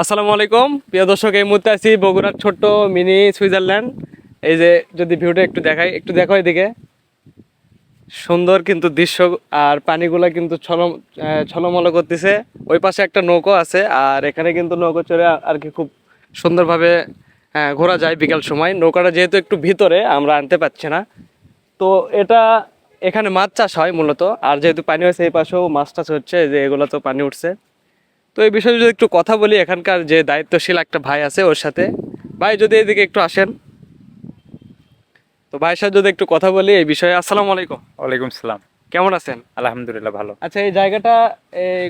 আসসালামু আলাইকুম। প্রিয় দর্শক, এই মুহূর্তে আছি বগুড়ার ছোট্ট মিনি সুইজারল্যান্ড। এই যে যদি ভিউটা একটু দেখাই, একটু দেখো এদিকে। সুন্দর কিন্তু দৃশ্য আর পানিগুলা কিন্তু ছলম ছলমল করতেছে। ওই পাশে একটা নৌকো আছে আর এখানে কিন্তু নৌকো চড়ে আর কি খুব সুন্দরভাবে ঘোরা যায় বিকাল সময়। নৌকাটা যেহেতু একটু ভিতরে, আমরা আনতে পারছি না। তো এটা এখানে মাছ চাষ হয় মূলত। আর যেহেতু পানি হয়েছে, এই পাশেও মাছ টাছ হচ্ছে যে এগুলো তো পানি উঠছে। তো এই বিষয়ে যদি একটু কথা বলি এখানকার যে দায়িত্বশীল একটা ভাই আছে ওর সাথে। ভাই যদি এদিকে একটু আসেন। তো ভাইয়ের সাথে যদি একটু কথা বলি এই বিষয়ে। আসসালামু আলাইকুম। ওয়ালাইকুম সালাম। কেমন আছেন? আলহামদুলিল্লাহ ভালো। আচ্ছা এই জায়গাটা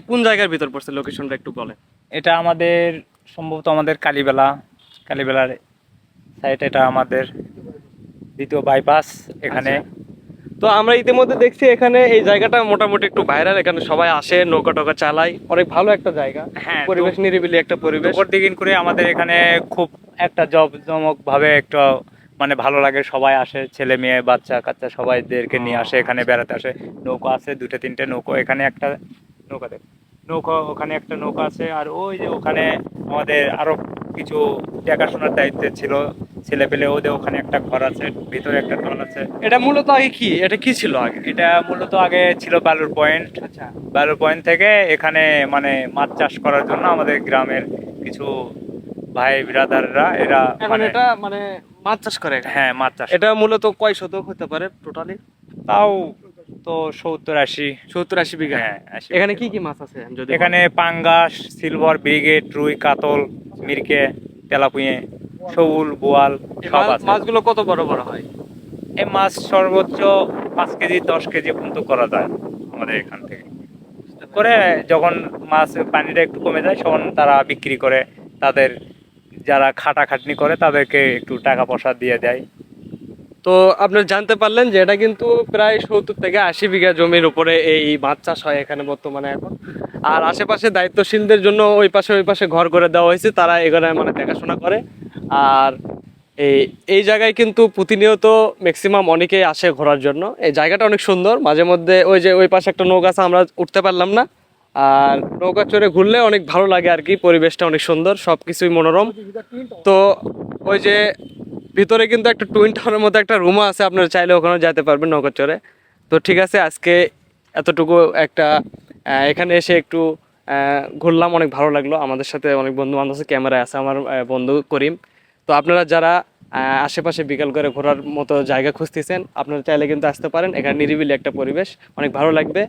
কোন জায়গার ভিতর পড়ছে? লোকেশনটা একটু বলেন। এটা আমাদের সম্ভবত আমাদের কালীবেলা কালীবেলার সাইড এটা আমাদের দ্বিতীয় বাইপাস এখানে। তো আমরা ইতিমধ্যে দেখছি এখানে এই জায়গাটা মোটামুটি একটু ভাইরাল এখানে সবাই আসে নৌকা টোকা চালায়। অনেক ভালো একটা জায়গা। হ্যাঁ, পরিবেশ নিরিবিলি একটা পরিবেশ। দুপুর দিকিন করে আমাদের এখানে খুব একটা জব জমক ভাবে একটা মানে ভালো লাগে। সবাই আসে ছেলে মেয়ে বাচ্চা কাচ্চা সবাইদেরকে নিয়ে আসে এখানে বেড়াতে আসে। নৌকা আছে দুটো তিনটে নৌকো এখানে একটা নৌকা দেখ। নৌকা ওখানে একটা নৌকা আছে আর ওই যে ওখানে আমাদের আরও কিছু দেখাশোনার দায়িত্বে ছিল ছেলে পেলে ওদের ওখানে একটা ঘর আছে ভিতরে একটা টল আছে। এটা মূলত আগে কি? এটা কি ছিল আগে? এটা মূলত আগে ছিল বালুর পয়েন্ট। আচ্ছা। বালুর পয়েন্ট থেকে এখানে মানে মাছ চাষ করার জন্য আমাদের গ্রামের কিছু ভাই বিরাদাররা এরা এখন মানে এটা মানে মাছ চাষ করে হ্যাঁ মাছ চাষ। এটা মূলত কয় শতক হতে পারে টোটালি তাও তো সত্তর আশি। সত্তর আশি বিঘা। হ্যাঁ এখানে কি কি মাছ আছে যদি এখানে পাঙ্গাস সিলভার ব্রিগেড রুই কাতল মিরকে তেলাপুঁয়ে শৌল বোয়াল সব আছে। মাছগুলো কত বড় বড় হয়? এই মাছ সর্বোচ্চ পাঁচ কেজি দশ কেজি পর্যন্ত করা যায় আমাদের এখান থেকে। করে যখন মাছ পানিটা একটু কমে যায় তখন তারা বিক্রি করে। তাদের যারা খাটাখাটনি করে তাদেরকে একটু টাকা পয়সা দিয়ে দেয়। তো আপনারা জানতে পারলেন যে এটা কিন্তু প্রায় সত্তর থেকে আশি বিঘা জমির উপরে এই মাছ চাষ হয় এখানে বর্তমানে এখন। আর আশেপাশে দায়িত্বশীলদের জন্য ওই পাশে ওই পাশে ঘর করে দেওয়া হয়েছে, তারা এখানে মানে দেখাশোনা করে। আর এই এই জায়গায় কিন্তু প্রতিনিয়ত ম্যাক্সিমাম অনেকেই আসে ঘোরার জন্য। এই জায়গাটা অনেক সুন্দর, মাঝে মধ্যে ওই যে ওই পাশে একটা নৌকা আছে, আমরা উঠতে পারলাম না। আর নৌকা চড়ে ঘুরলে অনেক ভালো লাগে আর কি, পরিবেশটা অনেক সুন্দর সব কিছুই মনোরম। তো ওই যে ভিতরে কিন্তু একটা টুইন টাওয়ারের মতো একটা রুমও আছে, আপনারা চাইলে ওখানে যেতে পারবেন নৌকা চড়ে। তো ঠিক আছে, আজকে এতটুকু একটা এখানে এসে একটু ঘুরলাম, অনেক ভালো লাগল। আমাদের সাথে অনেক বন্ধু বান্ধব আছে, ক্যামেরায় আছে আমার বন্ধু করিম। তো আপনারা যারা আশেপাশে বিকাল করে ঘোরার মতো জায়গা খুঁজতেছেন, আপনারা চাইলে কিন্তু আসতে পারেন। এখানে নিরিবিলি একটা পরিবেশ, অনেক ভালো লাগবে।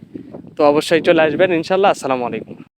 তো অবশ্যই চলে আসবেন, ইনশাল্লাহ। আসসালামু আলাইকুম।